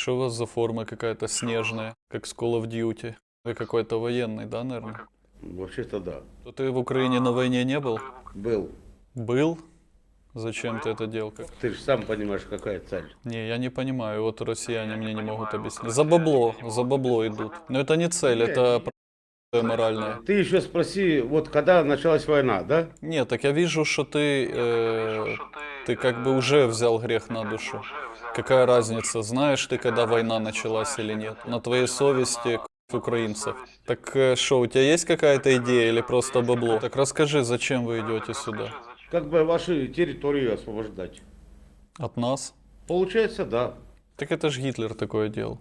Что у вас за форма какая-то снежная, как с Call of Duty? Вы какой-то военный, да, наверное? Вообще-то да. То ты в Украине на войне не был? Был. Был? Зачем ты это делал? Как? Ты же сам понимаешь, какая цель. Не, я не понимаю, вот россияне мне не могут объяснить. За бабло, за бабло идут. Но это не цель, это моральная. Ты еще спроси, вот когда началась война, да? Нет, так я вижу, что ты, э, ты как бы уже взял грех на душу. Какая разница, знаешь ты, когда война началась или нет? На твоей совести украинцев. Так что, у тебя есть какая-то идея или просто бабло? Так расскажи, зачем вы идете сюда? Как бы ваши территории освобождать. От нас? Получается, да. Так это же Гитлер такое делал.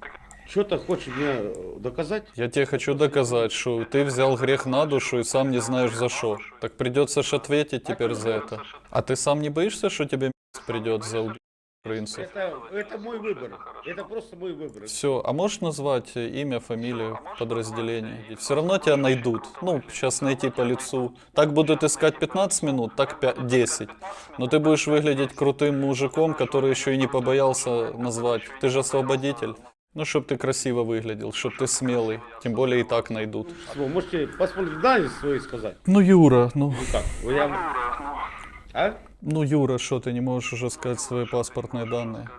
Что ты хочешь мне э, доказать? Я тебе хочу доказать, что ты взял грех на душу и сам не знаешь за что. Так придется ж ответить теперь за это. А ты сам не боишься, что тебе придет за убийство украинцев? Это, это мой выбор. Это просто мой выбор. Все, а можешь назвать имя, фамилию, подразделение? Все равно тебя найдут. Ну, сейчас найти по лицу. Так будут искать 15 минут, так 5, 10. Но ты будешь выглядеть крутым мужиком, который еще и не побоялся назвать. Ты же освободитель. Ну, чтоб ты красиво выглядел, чтоб ты смелый. Тем более и так найдут. Вы можете паспорт данные свои сказать? Ну, Юра, ну... Ну как? Вы я- А? Ну, Юра, что ты не можешь уже сказать свои паспортные данные?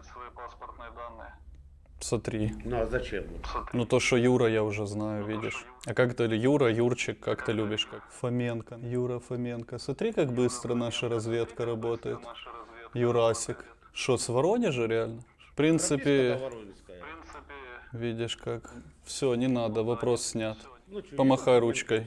Смотри. Ну а зачем? Ну то, что Юра, я уже знаю, видишь. А как ты, Юра, Юрчик, как ты любишь? Как? Фоменко. Юра Фоменко. Смотри, как быстро наша разведка работает. Юрасик. Что, с Воронежа реально? В принципе, видишь как. Все, не надо, вопрос снят. Помахай ручкой.